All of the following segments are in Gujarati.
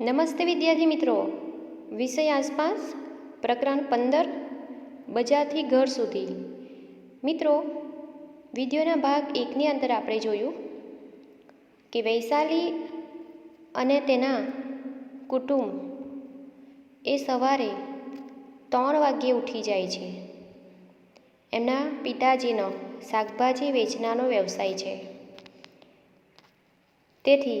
નમસ્તે વિદ્યાર્થી મિત્રો. વિષય આસપાસ પ્રકરણ પંદર, બજારથી ઘર સુધી. મિત્રો, વિડીયોના ભાગ એકની અંદર આપણે જોયું કે વૈશાલી અને તેના કુટુંબ એ સવારે ત્રણ વાગ્યે ઉઠી જાય છે. એમના પિતાજીનો શાકભાજી વેચનારો વ્યવસાય છે. તેથી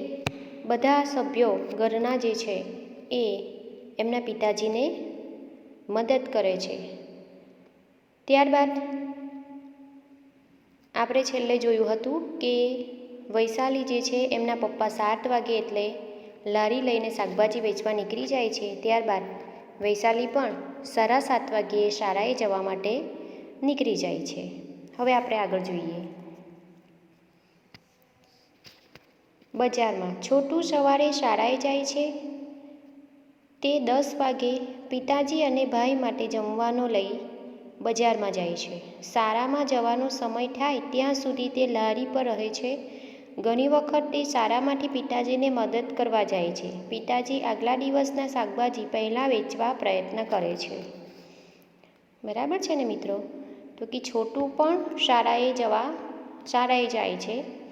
બધા સભ્યો ઘરના જે છે એ એમના પિતાજીને મદદ કરે છે. ત્યારબાદ આપણે છેલ્લે જોયું હતું કે વૈશાલી જે છે એમના પપ્પા સાત વાગે એટલે લારી લઈને શાકભાજી વેચવા નીકળી જાય છે. ત્યારબાદ વૈશાલી પણ સારા સાત વાગ્યે શાળાએ જવા માટે નીકળી જાય છે. હવે આપણે આગળ જોઈએ. બજારમાં છોટું સવારે શાળાએ જાય છે. તે દસ વાગે પિતાજી અને ભાઈ માટે જમવાનો લઈ બજારમાં જાય છે. શાળામાં જવાનો સમય થાય ત્યાં સુધી તે લારી પર રહે છે. ઘણી વખત તે શાળામાંથી પિતાજીને મદદ કરવા જાય છે. પિતાજી આગલા દિવસના શાકભાજી પહેલાં વેચવા પ્રયત્ન કરે છે. બરાબર છે ને મિત્રો? તો કે છોટું પણ શાળાએ જવા, શાળાએ જાય છે.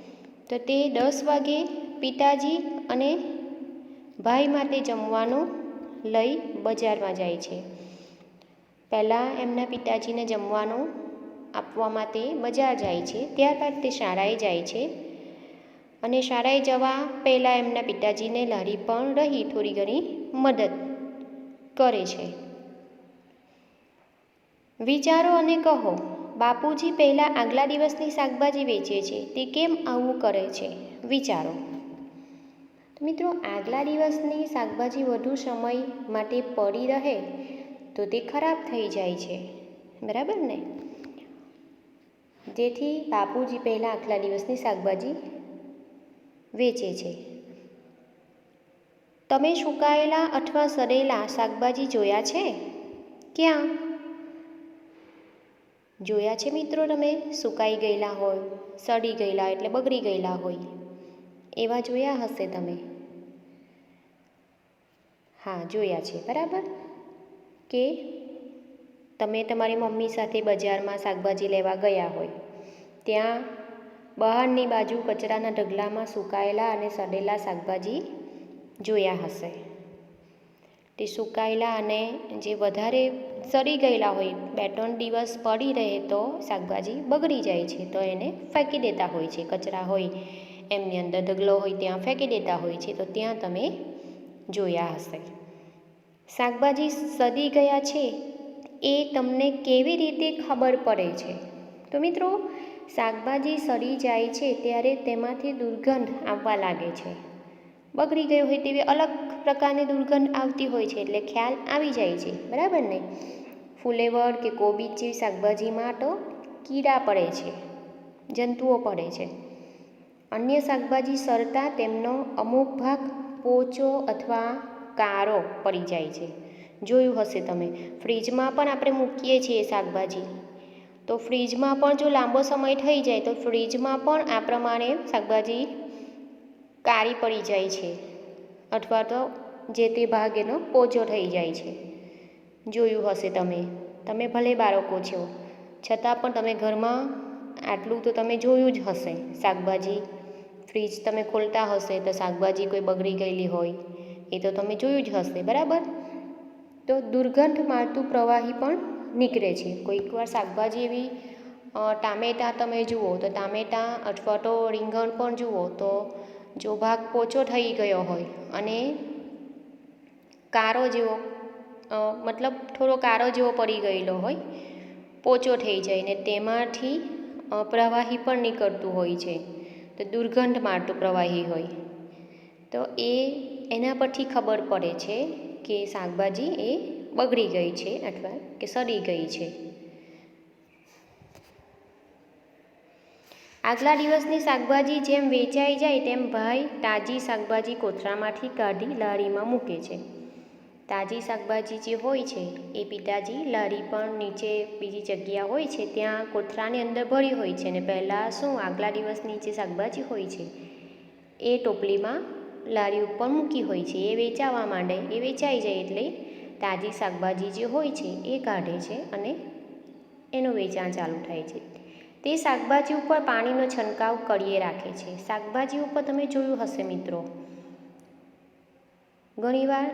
તો તે દસ વાગે પિતાજી અને ભાઈ માટે જમવાનું લઈ બજારમાં જાય છે. પહેલાં એમના પિતાજીને જમવાનું આપવા માટે બજાર જાય છે. ત્યારબાદ તે શાળાએ જાય છે. અને શાળાએ જવા પહેલાં એમના પિતાજીને લારી પણ રહી થોડી ઘણી મદદ કરે છે. વિચારો અને કહો બાપુજી પહેલાં આગલા દિવસની શાકભાજી વેચે છે. તે કેમ આવું કરે છે? વિચારો. મિત્રો, આગલા દિવસની શાકભાજી વધુ સમય માટે પડી રહે તો તે ખરાબ થઈ જાય છે. બરાબર ને? જેથી બાપુજી પહેલાં આગલા દિવસની શાકભાજી વેચે છે. તમે સુકાયેલા અથવા સડેલા શાકભાજી જોયા છે? ક્યાં? જોયા છે મિત્રો તમે? સુકાઈ ગયેલા હોય, સડી ગયેલા એટલે બગડી ગયેલા હોય. એવા જોયા હશે તમે? હા, જોયા છે. બરાબર? કે તમે તમારી મમ્મી સાથે બજારમાં શાકભાજી લેવા ગયા હોય, ત્યાં બહારની બાજુ કચરાના ઢગલામાં સુકાયેલા અને સડેલા શાકભાજી જોયા હશે. તે સુકાયેલા અને જે વધારે સડી ગયેલા હોય, બે ત્રણ દિવસ પડી રહે તો શાકભાજી બગડી જાય છે, તો એને ફેંકી દેતા હોય છે, કચરા હોય, એમની અંદર ઢગલો હોય ત્યાં ફેંકી દેતા હોય છે, તો ત્યાં તમે જોયા હશે. શાકભાજી સડી ગયા છે, એ તમને કેવી રીતે ખબર પડે છે? તો મિત્રો, શાકભાજી સડી જાય છે, ત્યારે તેમાંથી દુર્ગંધ આવવા લાગે છે. બગડી ગયો હોય તેવી અલગ પ્રકારની દુર્ગંધ આવતી હોય છે એટલે ખ્યાલ આવી જાય છે. બરાબર ને? ફુલેવર કે કોબીજ જેવી શાકભાજીમાં તો કીડા પડે છે, જંતુઓ પડે છે. અન્ય શાકભાજી સરતા તેમનો અમુક ભાગ પોચો અથવા કારો પડી જાય છે. જોયું હશે તમે, ફ્રીજમાં પણ આપણે મૂકીએ છીએ શાકભાજી. તો ફ્રીજમાં પણ જો લાંબો સમય થઈ જાય તો ફ્રીજમાં પણ આ પ્રમાણે શાકભાજી કાળી પડી જાય છે અથવા તો જે તે ભાગ એનો પોચો થઈ જાય છે. જોયું હશે તમે. તમે ભલે બાળકો છો. છતાં પણ તમે ઘરમાં આટલું તો તમે જોયું જ હશે. શાકભાજી ફ્રીજ તમે ખોલતા હશે તો શાકભાજી કોઈ બગડી ગયેલી હોય. એ તો તમે જોયું જ હશે, બરાબર? તો દુર્ગંધ મારતું પ્રવાહી પણ નીકળે છે. કોઈક વાર શાકભાજી એવી ટામેટાં તમે જુઓ તો ટામેટાં અથવા તો રીંગણ પણ જુઓ તો જો ભાગ પોચો થઈ ગયો હોય અને કારો જેવો મતલબ થોડો કારો જેવો પડી ગયેલો હોય, પોચો થઈ જાય ને તેમાંથી પ્રવાહી પણ નીકળતું હોય છે. તો દુર્ગંધ મારતું પ્રવાહી હોય. તો એ એના પરથી ખબર પડે છે કે શાકભાજી એ બગડી ગઈ છે અથવા કે સડી ગઈ છે. આગલા દિવસની શાકભાજી જેમ વેચાઈ જાય તેમ ભાઈ તાજી શાકભાજી કોથળામાંથી કાઢી લારીમાં મૂકે છે. તાજી શાકભાજી જે હોય છે, એ પિતાજી લારી પણ નીચે બીજી જગ્યા હોય છે, ત્યાં કોથળાની અંદર ભરી હોય છે અને પહેલાં શું આગલા દિવસની જે શાકભાજી હોય છે, એ ટોપલીમાં લારી ઉપર મૂકી હોય છે. એ વેચાવા માંડે, એ વેચાઈ જાય એટલે તાજી શાકભાજી જે હોય છે, એ કાઢે છે અને એનું વેચાણ ચાલુ થાય છે. તે શાકભાજી ઉપર પાણીનો છંટકાવ કરીએ રાખે છે. શાકભાજી ઉપર તમે જોયું હશે મિત્રો. ઘણીવાર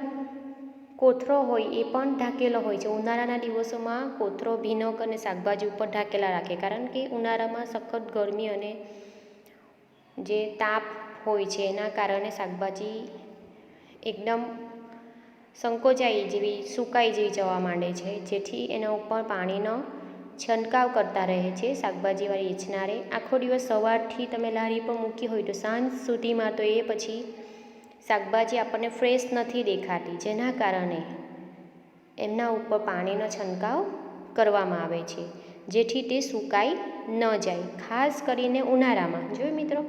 કોથરો હોય એ પણ ઢાંકેલો હોય છે. ઉનાળાના દિવસોમાં કોથરો, ભીનક અને શાકભાજી ઉપર ઢાંકેલા રાખે. કારણ કે ઉનાળામાં સખત ગરમી અને જે તાપ હોય છે, એના કારણે શાકભાજી એકદમ સંકોચાઈ જેવી, સુકાઈ જેવી જવા માંડે છે. જેથી એના ઉપર પાણીનો છંટકાવ કરતા રહે છે શાકભાજીવાળી વેચનારે આખો દિવસ સવારથી તમે લારી પર મૂકી હોય તો સાંજ સુધીમાં તો એ પછી શાકભાજી આપણને ફ્રેશ નથી દેખાતી, જેના કારણે એમના ઉપર પાણીનો છંટકાવ કરવામાં આવે છે, જેથી તે સુકાઈ ન જાય, ખાસ કરીને ઉનાળામાં. જોયું મિત્રો,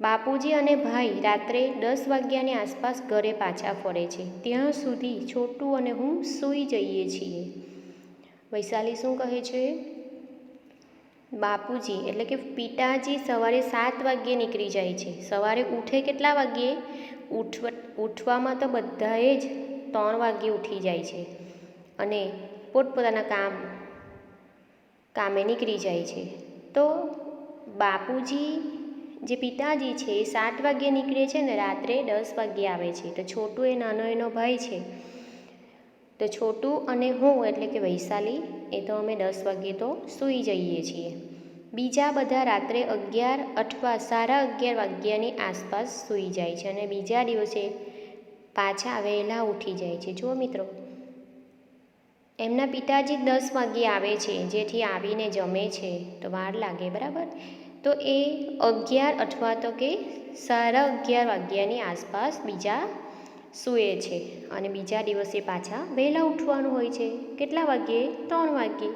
બાપુજી અને ભાઈ રાત્રે દસ વાગ્યાની આસપાસ ઘરે પાછા ફરે છે. ત્યાં સુધી છોટું અને હું સૂઈ જઈએ છીએ. વૈશાલી શું કહે છે? બાપુજી, એટલે કે પિતાજી સવારે સાત વાગ્યે નીકળી જાય છે. સવારે ઉઠે કેટલા વાગ્યે? ઉઠવા, ઉઠવામાં તો બધાએ જ ત્રણ વાગ્યે ઉઠી જાય છે અને પોતપોતાના કામ, કામે નીકળી જાય છે. તો બાપુજી, જે પિતાજી છે એ સાત વાગ્યે નીકળે છે ને રાત્રે દસ વાગ્યે આવે છે. તો છોટું એ નાનો એનો ભાઈ છે. તો છોટું અને હું, એટલે કે વૈશાલી, એ તો અમે દસ વાગ્યે તો સૂઈ જઈએ છીએ. બીજા બધા રાત્રે અગિયાર અથવા સાડા અગિયાર વાગ્યાની આસપાસ સૂઈ જાય છે અને બીજા દિવસે પાછા વહેલા ઉઠી જાય છે. જુઓ મિત્રો, એમના પિતાજી દસ વાગ્યે આવે છે, જેથી આવીને જમે છે, તો વાર લાગે, બરાબર? તો એ અગિયાર અથવા તો કે સાડા અગિયાર વાગ્યાની આસપાસ બીજા સૂએ છે અને બીજા દિવસે પાછા વહેલા ઉઠવાનું હોય છે. કેટલા વાગ્યે? ત્રણ વાગ્યે.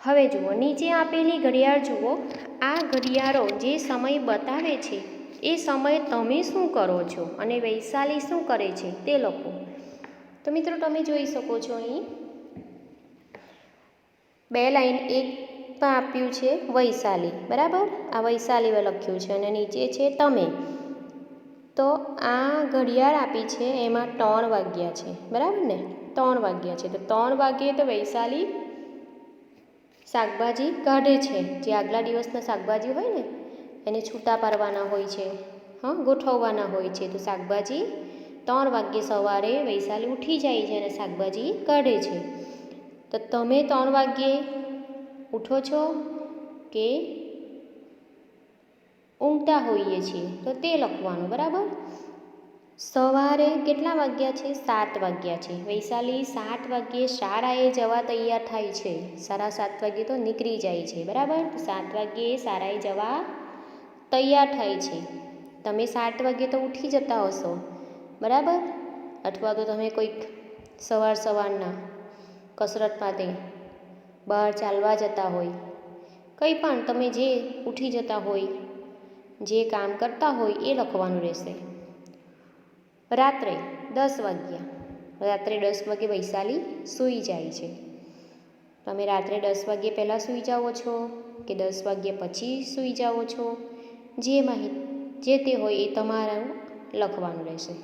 હવે જુઓ, નીચે આપેલી ઘડિયાળ જુઓ. આ ઘડિયાળો જે સમય બતાવે છે, એ સમયે તમે શું કરો છો અને વૈશાલી શું કરે છે તે લખો. તો મિત્રો, તમે જોઈ શકો છો અહીં. બે લાઈન એકમાં આપ્યું છે વૈશાલી. બરાબર? આ વૈશાલીમાં લખ્યું છે અને નીચે છે તમે. તો આ ઘડિયાળ આપી છે, એમાં ત્રણ વાગ્યા છે. બરાબર ને? ત્રણ વાગ્યા છે. તો ત્રણ વાગ્યે તો વૈશાલી શાકભાજી કાઢે છે. જે આગલા દિવસના શાકભાજી હોય ને, એને છૂટા પાડવાના હોય છે. હં, ગોઠવવાના હોય છે. તો શાકભાજી ત્રણ વાગ્યે સવારે વૈશાલી ઉઠી જાય છે અને શાકભાજી કાઢે છે. તો તમે ત્રણ વાગ્યે ઉઠો છો કે ઊંઘતા હોઈએ છીએ. તો તે લખવાનું, બરાબર? સવારે કેટલા વાગ્યા છે? સાત વાગ્યા છે. વૈશાલી સાત વાગ્યે શાળાએ જવા તૈયાર થાય છે. સાડા સાત વાગ્યે તો નીકળી જાય છે, બરાબર? સાત વાગ્યે શાળાએ જવા તૈયાર થાય છે. તમે સાત વાગ્યે તો ઉઠી જતા હશો, બરાબર? અથવા તો તમે કોઈક સવાર સવારના કસરત માટે બહાર ચાલવા જતા હોય. કંઈ પણ તમે જે ઉઠી જતા હોય જે કામ કરતા હોય એ લખવાનું રહેશે. રાત્રે દસ વાગ્યા. રાત્રે દસ વાગે વૈશાલી સૂઈ જાય છે. તમે રાત્રે દસ વાગ્યે પહેલાં સૂઈ જાઓ છો કે દસ વાગ્યા પછી સૂઈ જાઓ છો? જે માહિતી, જે તે હોય એ તમારું લખવાનું રહેશે.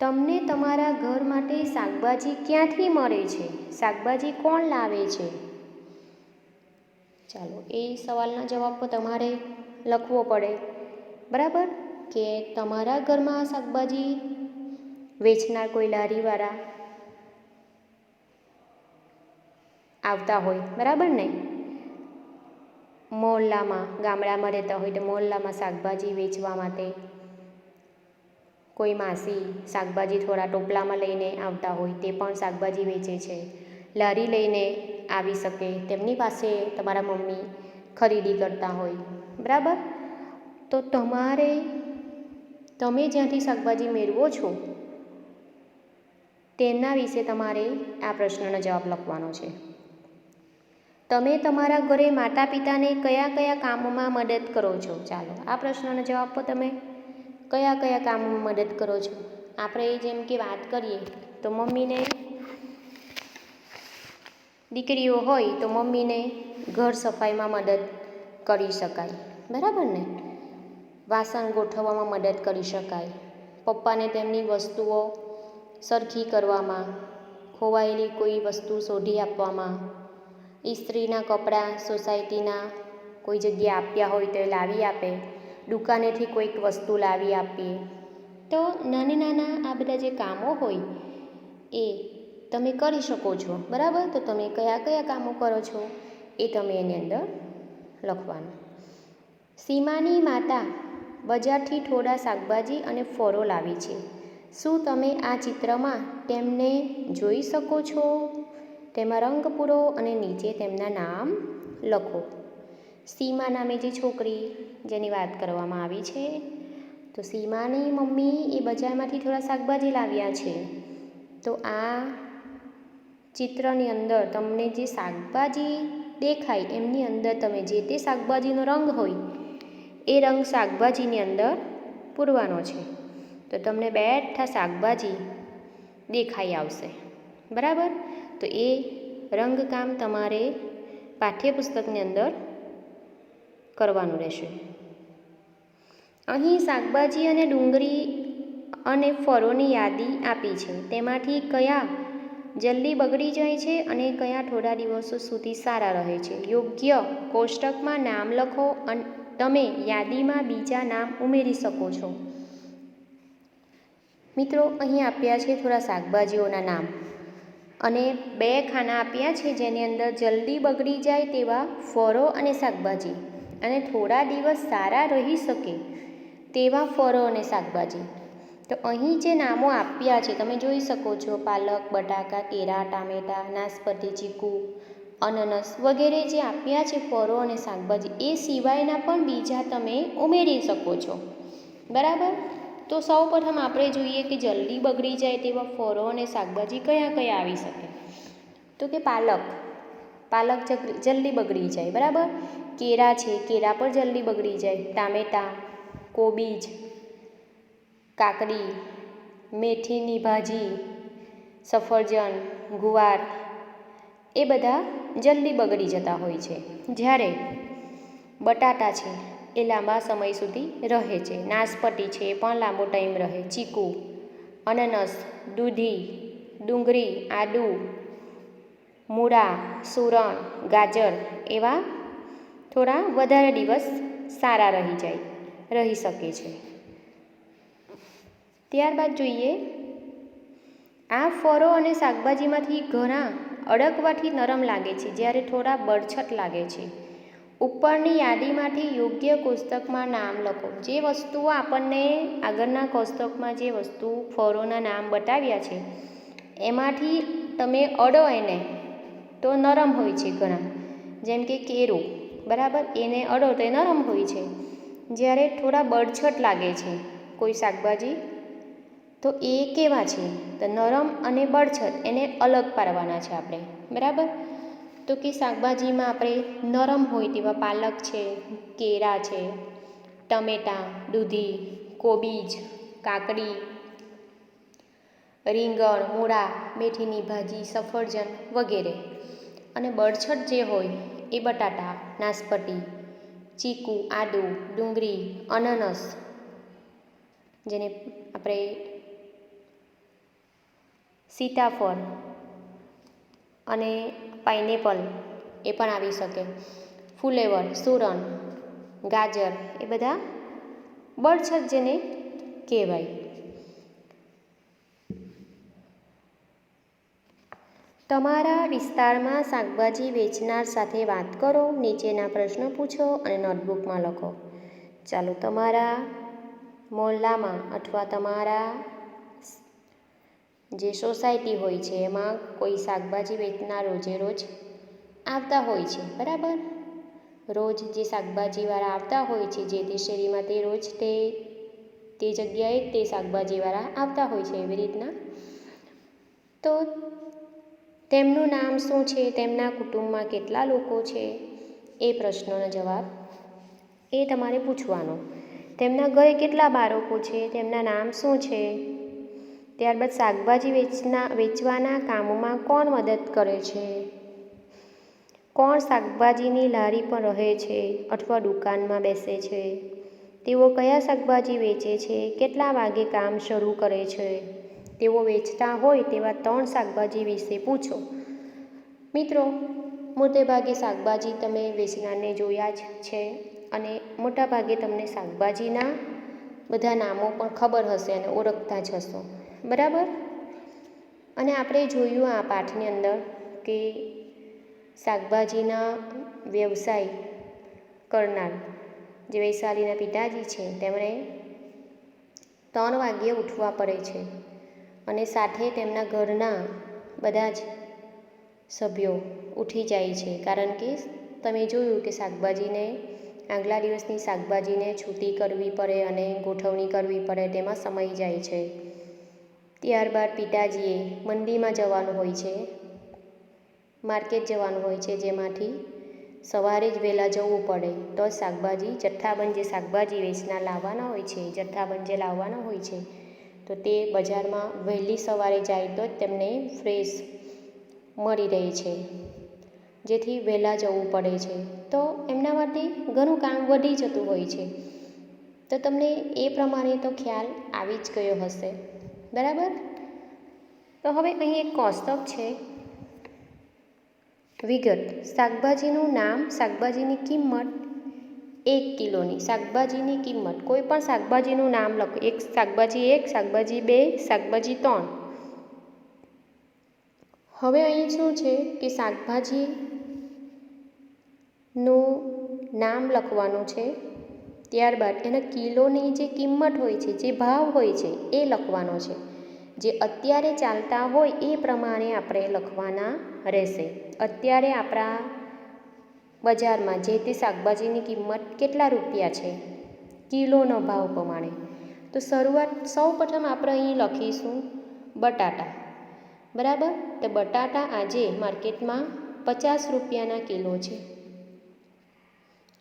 તમને તમારા ઘર માટે શાકભાજી ક્યાંથી મળે છે? શાકભાજી કોણ લાવે છે? ચાલો એ સવાલના જવાબ તમારે લખવો પડે. બરાબર? કે તમારા ઘરમાં શાકભાજી વેચનાર કોઈ લારીવાળા આવતા હોય, બરાબર ને? મોહલ્લામાં, ગામડામાં રહેતા હોય તો મોહલ્લામાં શાકભાજી વેચવા માટે કોઈ માસી શાકભાજી થોડા ટોપલામાં લઈને આવતા હોય, તે પણ શાકભાજી વેચે છે. લારી લઈને આવી શકે, તેમની પાસે તમારા મમ્મી ખરીદી કરતા હોય. બરાબર? તો તમારે, તમે જ્યાંથી શાકભાજી મેળવો છો, તેના વિશે તમારે આ પ્રશ્નનો જવાબ લખવાનો છે. તમે તમારા ઘરે માતા પિતાને કયા કયા કામોમાં મદદ કરો છો? ચાલો, આ પ્રશ્નનો જવાબ પર તમે. કયા કયા કામોમાં મદદ કરો છો? આપણે જેમ કે વાત કરીએ, તો મમ્મીને દીકરીઓ હોય તો મમ્મીને ઘર સફાઈમાં મદદ કરી શકાય. બરાબર ને? વાસણ ગોઠવવામાં મદદ કરી શકાય. પપ્પાને તેમની વસ્તુઓ સરખી કરવામાં, ખોવાયેલી કોઈ વસ્તુ શોધી આપવામાં ઇસ્ત્રીના કપડાં સોસાયટીના કોઈ જગ્યાએ આપ્યા હોય તો લાવી આપે, દુકાનેથી કોઈક વસ્તુ લાવી આપીએ. તો નાના નાના આ બધા જે કામો હોય એ તમે કરી શકો છો, બરાબર? તો તમે કયા કયા કામો કરો છો એ તમે એની અંદર લખવાનું. સીમાની માતા બજારથી થોડા શાકભાજી અને ફળો લાવી છે. શું તમે આ ચિત્રમાં તેમને જોઈ શકો છો? તેમાં રંગ પૂરો અને નીચે તેમના નામ લખો. સીમા નામે જે છોકરી જેની વાત કરવામાં આવી છે, તો સીમાની મમ્મી એ બજારમાંથી થોડા શાકભાજી લાવ્યા છે. તો આ ચિત્રની અંદર તમને જે શાકભાજી દેખાય, એમની અંદર તમે જે તે શાકભાજીનો રંગ હોય, એ રંગ શાકભાજીની અંદર પૂરવાનો છે. તો તમને બેઠા શાકભાજી દેખાઈ આવશે. બરાબર? તો એ રંગકામ તમારે પાઠ્યપુસ્તકની અંદર કરવાનું રહેશે. અહીં શાકભાજી અને ડુંગળી અને ફળોની યાદી આપી છે. તેમાંથી કયા જલ્દી બગડી જાય છે અને કયા થોડા દિવસો સુધી સારા રહે છે. યોગ્ય કોષ્ટકમાં નામ લખો અને તમે યાદીમાં બીજા નામ ઉમેરી શકો છો. મિત્રો, અહીં આપ્યા છે થોડા શાકભાજીઓના નામ. અને બે ખાના આપ્યા છે જેની અંદર જલ્દી બગડી જાય તેવા ફળો અને શાકભાજી. અને થોડા દિવસ સારા રહી શકે તેવા ફળો અને શાકભાજી. તો અહીં જે નામો આપ્યા છે, તમે જોઈ શકો છો, પાલક, બટાકા કેરા ટામેટાં, નાસપતી, ચીકુ, અનનસ વગેરે જે આપ્યા છે ફળો અને શાકભાજી, એ સિવાયના પણ બીજા તમે ઉમેરી શકો છો. બરાબર? તો સૌ પ્રથમ આપણે જોઈએ કે જલ્દી બગડી જાય તેવા ફળો અને શાકભાજી કયા કયા આવી શકે. તો કે પાલક. પાલક જલ્દી બગડી જાય, બરાબર? કેરા છે કેરા પણ જલ્દી બગડી જાય. ટામેટાં, કોબીજ કાકડી, મેથીની ભાજી, સફરજન, ગુવાર એ બધા જલ્દી બગડી જતા હોય છે. જ્યારે બટાટા છે, એ લાંબા સમય સુધી રહે છે. નાસપતી છે, એ પણ લાંબો ટાઈમ રહે. ચીકુ, અનનસ, દૂધી, ડુંગળી આદુ મૂળા, સુરણ, ગાજર એવા થોડા વધારે દિવસ સારા રહી જાય, રહી શકે છે. ત્યારબાદ જોઈએ. આ ફળો અને શાકભાજીમાંથી ઘણા અડકવાથી નરમ લાગે છે, જ્યારે થોડા બળછટ લાગે છે. ઉપરની યાદીમાંથી યોગ્ય કોષ્ટકમાં નામ લખો. જે વસ્તુઓ આપણને આગળના કોષ્ટકમાં જે વસ્તુ ફળોના નામ બતાવ્યા છે, એમાંથી તમે અડો એને તો નરમ હોય છે ઘણા. જેમ કે કેરું, બરાબર? એને અડો તો એ નરમ હોય છે. જ્યારે થોડા બળછટ લાગે છે કોઈ શાકભાજી તો એ કેવા છે? તો નરમ અને બળછટ, એને અલગ પાડવાના છે આપણે. બરાબર? તો કે શાકભાજીમાં આપણે નરમ હોય તેવા પાલક છે કેરા છે, ટમેટાં, દૂધી, કોબીજ, કાકડી, રીંગણ, મૂળા, મેથીની ભાજી, સફરજન વગેરે. અને બળછટ જે હોય એ બટાટા, નાસપતી, ચીકુ, આદુ, ડુંગળી, અનનસ, જેને આપણે સીતાફળ અને પાઇનેપલ એ પણ આવી શકે. ફુલેવર, સુરણ, ગાજર એ બધા બળછટ જેને કહેવાય. તમારા વિસ્તારમાં શાકભાજી વેચનાર સાથે વાત કરો, નીચેના પ્રશ્નો પૂછો અને નોટબુકમાં લખો. ચાલો તમારા મોહલ્લામાં અથવા તમારા જે સોસાયટી હોય છે, એમાં કોઈ શાકભાજી વેચનાર રોજે રોજ આવતા હોય છે, બરાબર? રોજ જે શાકભાજીવાળા આવતા હોય છે, જે તે શેરીમાં તે રોજ તે તે જગ્યાએ તે શાકભાજીવાળા આવતા હોય છે, એવી રીતના. તો તેમનું નામ શું છે, તેમના કુટુંબમાં કેટલા લોકો છે, એ પ્રશ્નોનો જવાબ એ તમારે પૂછવાનો. તેમના ઘરે કેટલા બાળકો છે, તેમના નામ શું છે ત્યારબાદ શાકભાજી વેચના, વેચવાના કામમાં કોણ મદદ કરે છે? કોણ શાકભાજીની લારી પર રહે છે અથવા દુકાનમાં બેસે છે? તેઓ કયા શાકભાજી વેચે છે? કેટલા વાગે કામ શરૂ કરે છે? તેઓ વેચતા હોય તેવા ત્રણ શાકભાજી વિશે પૂછો. મિત્રો મોટેભાગે શાકભાજી તમે વેચનારને જોયા જ છે અને મોટાભાગે તમને શાકભાજીના બધા નામો પણ ખબર હશે અને ઓળખતા જ હશો. બરાબર? અને આપણે જોયું આ પાઠની અંદર કે શાકભાજીના વ્યવસાય કરનાર જે વૈશાલીના પિતાજી છે, તેમણે ત્રણ વાગ્યે ઉઠવા પડે છે અને સાથે તેમના ઘરના બધા જ સભ્યો ઉઠી જાય છે. કારણ કે તમે જોયું કે શાકભાજીને આગલા દિવસની શાકભાજીને છૂટી કરવી પડે અને ગોઠવણી કરવી પડે, તેમાં સમય જાય છે. ત્યારબાદ પિતાજીએ મંદીમાં જવાનું હોય છે. માર્કેટ જવાનું હોય છે જેમાંથી સવારે જ વહેલા જવું પડે તો શાકભાજી, જથ્થાબંધ જે શાકભાજી વેચના લાવવાના હોય છે, જથ્થાબંધ જે લાવવાના હોય છે, તો તે બજારમાં વહેલી સવારે જાય તો જ તેમને ફ્રેશ મળી રહે છે. જેથી વહેલા જવું પડે છે. તો એમના માટે ઘણું કામ વધી જતું હોય છે. તો તમને એ પ્રમાણે તો ખ્યાલ આવી જ ગયો હશે. બરાબર? તો હવે અહીં એક કોષ્ટક છે. વિગત. શાકભાજીનું નામ, શાકભાજીની કિંમત, એક કિલોની. શાકભાજીની કિંમત. કોઈ પણ શાકભાજીનું નામ લખો. એક શાકભાજી એક, શાકભાજી બે, શાકભાજી ત્રણ. હવે અહીં શું છે કે શાકભાજીનું નામ લખવાનું છે? ત્યારબાદ એના કિલોની જે કિંમત હોય છે, જે ભાવ હોય છે, એ લખવાનો છે. જે અત્યારે ચાલતા હોય એ પ્રમાણે આપણે લખવાના રહેશે. અત્યારે આપણા બજારમાં જે તે શાકભાજીની કિંમત કેટલા રૂપિયા છે? કિલોનો ભાવ પ્રમાણે. તો શરૂઆત સૌ પ્રથમ આપણે અહીં લખીશું બટાટા. બરાબર? તો બટાટા આજે માર્કેટમાં પચાસ રૂપિયાના કિલો છે.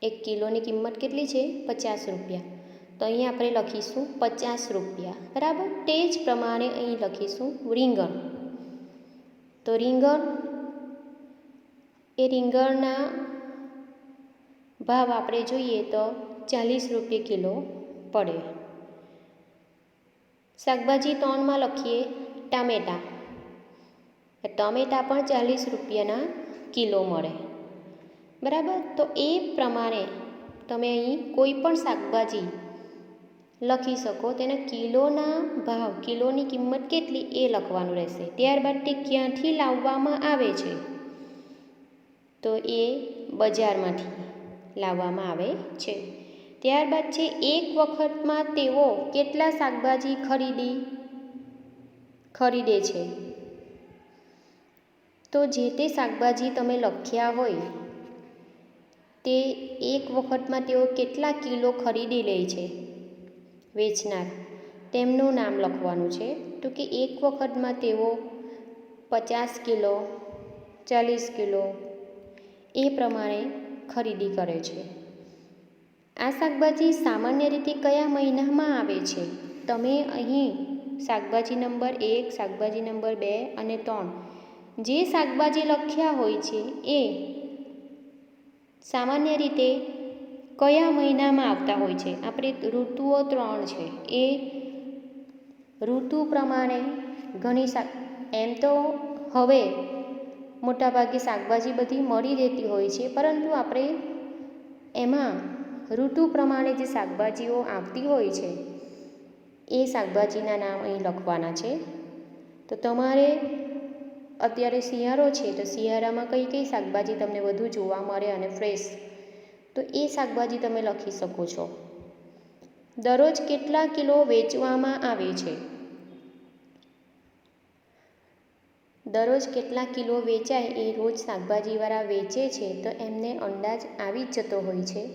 એક કિલોની કિંમત કેટલી છે? પચાસ રૂપિયા. તો અહીં આપણે લખીશું પચાસ રૂપિયા. બરાબર? તે જ પ્રમાણે અહીં લખીશું રીંગણ. તો રીંગણ, એ રીંગણના ભાવ આપણે જોઈએ તો ચાલીસ રૂપિયા કિલો પડે. શાકભાજી ત્રણમાં લખીએ ટામેટાં. ટમેટાં પણ ચાલીસ રૂપિયાના કિલો મળે. બરાબર? તો એ પ્રમાણે તમે અહીં કોઈ પણ શાકભાજી લખી શકો. તેના કિલોના ભાવ, કિલોની કિંમત કેટલી એ લખવાનું રહેશે. ત્યારબાદ તે ક્યાંથી લાવવામાં આવે છે? તો એ બજારમાંથી લાવવામાં આવે છે. ત્યારબાદ છે, એક વખતમાં તેઓ કેટલા શાકભાજી ખરીદી, ખરીદે છે? તો જે તે શાકભાજી તમે લખ્યા હોય તે એક વખતમાં તેઓ કેટલા કિલો ખરીદી લે છે? વેચનાર, તેમનું નામ લખવાનું છે, તો કે એક વખતમાં તેઓ પચાસ કિલો, ચાલીસ કિલો, એ પ્રમાણે ખરીદી કરે છે. આ શાકભાજી સામાન્ય રીતે કયા મહિનામાં આવે છે? તમે અહીં શાકભાજી નંબર એક, શાકભાજી નંબર બે અને ત્રણ જે શાકભાજી લખ્યા હોય છે એ સામાન્ય રીતે કયા મહિનામાં આવતા હોય છે? આપણે ઋતુઓ ત્રણ છે. એ ઋતુ પ્રમાણે ઘણી શાક એમ તો હવે મોટાભાગે શાકભાજી બધી મળી રહેતી હોય છે, પરંતુ આપણે એમાં ઋતુ પ્રમાણે જે શાકભાજીઓ આવતી હોય છે, એ શાકભાજીના નામ અહીં લખવાના છે. તો તમારે અત્યારે શિયાળો છે તો શિયાળામાં કઈ કઈ શાકભાજી તમને વધુ જોવા મળે અને ફ્રેશ તો એ શાકભાજી તમે લખી શકો છો. દરરોજ કેટલા કિલો વેચવામાં આવે છે? દરરોજ કેટલા કિલો વેચાય એ રોજ શાકભાજીવાળા વેચે છે તો એમને અંદાજ આવી જ જતો હોય છે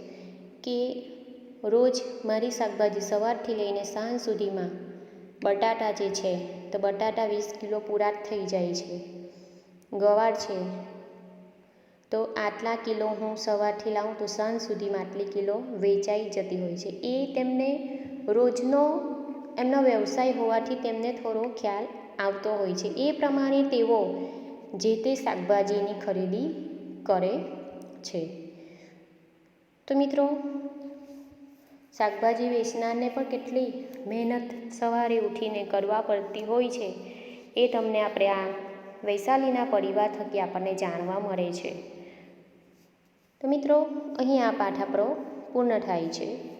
કે રોજ મારી શાકભાજી સવારથી લઈને સાંજ સુધીમાં બટાટા જે છે તો બટાટા વીસ કિલો પૂરા થઈ જાય છે. ગવાર છે. તો આટલા કિલો હું સવારથી લાવું તો સાંજ સુધીમાં આટલી કિલો વેચાઈ જતી હોય છે. એ તેમને રોજનો, એમનો વ્યવસાય હોવાથી તેમને થોડો ખ્યાલ આવતો હોય છે. એ પ્રમાણે તેઓ જે તે શાકભાજીની ખરીદી કરે છે. તો મિત્રો શાકભાજી વેચનારને પણ કેટલી મહેનત સવારે ઉઠીને કરવા પડતી હોય છે. એ તમને આપણે આ વૈશાલીના પરિવાર થકી આપણને જાણવા મળે છે. તો મિત્રો, અહીં આ પાઠ આપણો પૂર્ણ થાય છે.